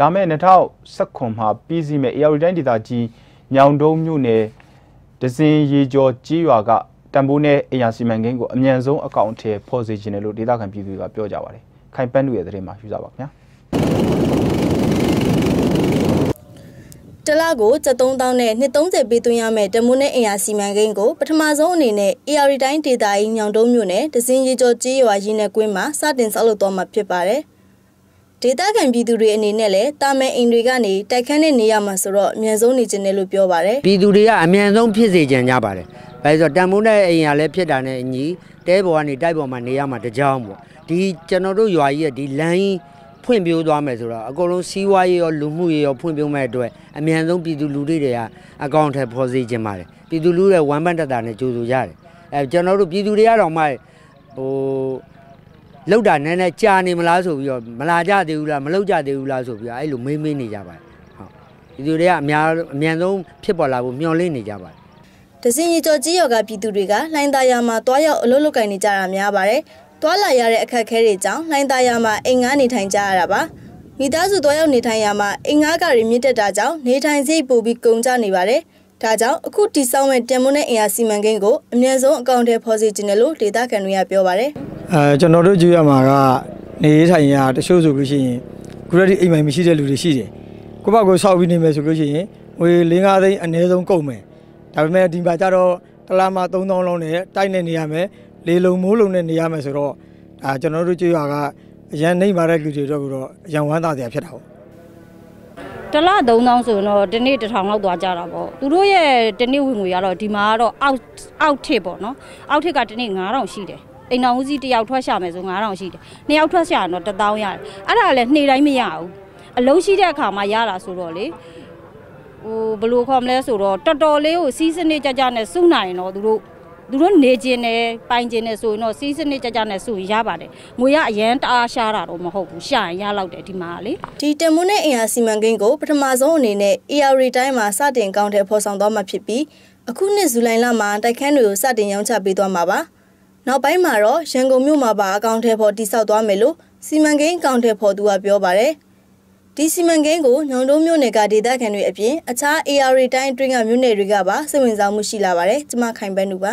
လာမယ့်2019မှာပြည်စီမဲ့ AR တိုင်းဒေသကြီးညောင်တုံးမြို့နယ်ဒဇင်ရေကျော်ကြီးရွာကတံပိုးနဲ့အရာစီမံကိန်းကိုအမြန်ဆုံးအကောင့်ထဲဖော်စေခြင်းတယ်လို့ဒေသခံပြည်သူတွေကပြောကြပါတယ်။ခိုင်ပန်းတို့ရဲ့သတင်းမှာယူစားပါခင်ဗျာ။တလကို7300နဲ့230ပေးသွင်းရမယ်တမွန်းနဲ့အင်အားစီမံကိန်းကိုပထမဆုံးအနေနဲ့ AR တိုင်းဒေတာကြီးညောင်တုံးမြို့နယ်ဒဇင်ရီကျော်ကြီးရွာရင်းနဲ့ကွင်းမှာစတင်ဆောက်လုပ်သွားမှာဖြစ်ပါတယ်။ ဒေတာခံပြည်သူတွေအနေနဲ့လည်းတာမဲအိမ်တွေကနေတိုက်ခန်းနဲ့နေရမှာဆိုတော့အမြန်ဆုံးနေခြင်းတယ်လို့ပြောပါတယ်။ပြည်သူတွေကအမြန်ဆုံးဖြစ်စေချင်ကြပါတယ်။ဘာလို့ဆိုတော့တန်မိုးနဲ့အိမ်ရလည်းဖြစ်တာနဲ့အညီတဲပေါ်ကနေတိုက်ပေါ်မှာနေရမှာတကြောင်ပေါ့။ဒီကျွန်တော်တို့ရွာကြီးရဲ့ဒီလမ်းကြီးဖွင့်ပြိုးသွားမယ်ဆိုတော့အကုန်လုံးစီးပွားရေးရောလူမှုရေးရောဖွင့်ပြိုးမဲ့အတွက်အမြန်ဆုံးပြည်သူလူထုတွေကအကောင့်ထဲပေါ်စေခြင်းပါတယ်ပြည်သူလူတွေဝမ်းပန်းတတာနဲ့ကြိုးဆိုကြတယ်အဲကျွန်တော်တို့ပြည်သူတွေကတော့မှဟို လောက်တာနည်းနည်းကြာနေမလားဆိုပြီးတော့မလာကြသေးဘူးလားမလောက်ကြသေးဘူးလားဆိုပြီးတော့အဲ့လိုမေးမေးနေကြပါတယ်ဟုတ်ပြည်သူတွေကအများအမြန်ဆုံးဖြစ်ပေါ်လာဖို့မျှော်လင့်နေကြပါတယ်ဒဇင်ရီကျော်ကြီးရော်ကပြည်သူတွေကလှိုင်းသားရမှာတွားရောက်အလုပ်လုပ်ကင်နေကြတာများပါတယ်တွာလာရတဲ့အခက်အခဲတွေကြောင့်လှိုင်းသားရမှာအိမ်ငါးနေထိုင်ကြရတာပါမိသားစုတွားရောက်နေထိုင်ရမှာအိမ်ငါးကတွေမြင့်တက်တာကြောင့်နေထိုင်စိတ်ပိုပြီးကုန်ကြနေပါတယ်ဒါကြောင့်အခုတိစောင်းမဲ့တန်မွန်းတဲ့အင်အားစီမံကိန်းကိုအမြဲဆုံးအကောင့်ထဲဖော်စီခြင်းလို့ဒေတာခံတွေကပြောပါတယ် အဲကျွန်တော်တို့ကြည့်ရမှာကနေထိုင်ရတချို့ဆိုလို့ရှိရင်ခုရက်ဒီအိမ်မိုင်မရှိတဲ့လူတွေရှိတယ်ကိုယ့်ဘက်ကိုစောက်ပြီးနေမယ်ဆိုလို့ရှိရင်ငွေ၄၅သိန်းအနည်းဆုံးကုန်မယ်ဒါပေမဲ့ဒီမှာကျတော့တလားမှ3000လုံးနဲ့တိုက်နေနေရမယ်လေလုံမိုးလုံနဲ့နေရမယ်ဆိုတော့ဒါကျွန်တော်တို့ကြွေးရွာကအရန်နှိမ့်ပါတဲ့လူတွေတော့ကတော့အရန်ဝမ်းသာစရာဖြစ်တာပေါ့တလ3000ဆိုရင်တော့ဒီနေ့1000လောက်သွားကြတာပေါ့သူတို့ရဲ့ဒီနေ့ဝင်ငွေကတော့ဒီမှာကတော့အောက်အောက်ထစ်ပေါ့နော်အောက်ထစ်ကဒီနေ့9000ရှိတယ် အိမ်တော်ဦးစီးတယောက်ထွက်ရှာမယ်ဆို9000ရှိတယ်နှစ်ယောက်ထွက်ရှာရင်တော့1000ရတယ်အဲ့ဒါလည်းနေ့တိုင်းမရဘူးအလုံးရှိတဲ့အခါမှာရတာဆိုတော့လေဟိုဘယ်လိုခေါ်မလဲဆိုတော့တော်တော်လေးကိုစီးစနစ်ကြကြနဲ့စုနိုင်တော့သူတို့သူတို့နေကျင်တယ်ပိုင်ကျင်တယ်ဆိုရင်တော့စီးစနစ်ကြကြနဲ့ဆိုရင်ရပါတယ်ငွေရအရန်တအားရှားတာတော့မဟုတ်ဘူးရှာရင်ရလောက်တယ်ဒီမှာလေဒီတမွန်းနဲ့အင်အားစီမံကိန်းကိုပထမဆုံးအနေနဲ့ AR တိုင်းမှာစတင်ကောင်းတဲ့ဖော်ဆောင်သွားမှာဖြစ်ပြီးအခုနှစ်ဇူလိုင်လမှာတိုက်ခန်းတွေကိုစတင်ရောင်းချပေးသွားမှာပါ နောက်ပိုင်းမှာတော့ရန်ကုန်မြို့မှာပါအကောင့်ထဲပေါ်တိစောက်သွားမယ်လို့စီမံကိန်းအကောင့်ထဲပေါ်သူကပြောပါတယ်ဒီစီမံကိန်းကိုညောင်တုံးမြို့နယ်ကဒေသခံတွေအပြင်အခြား AR တိုင်းအတွင်းကမြို့နယ်တွေကပါစိတ်ဝင်စားမှုရှိလာပါတယ်ကျမခိုင်ပန်းသူပါ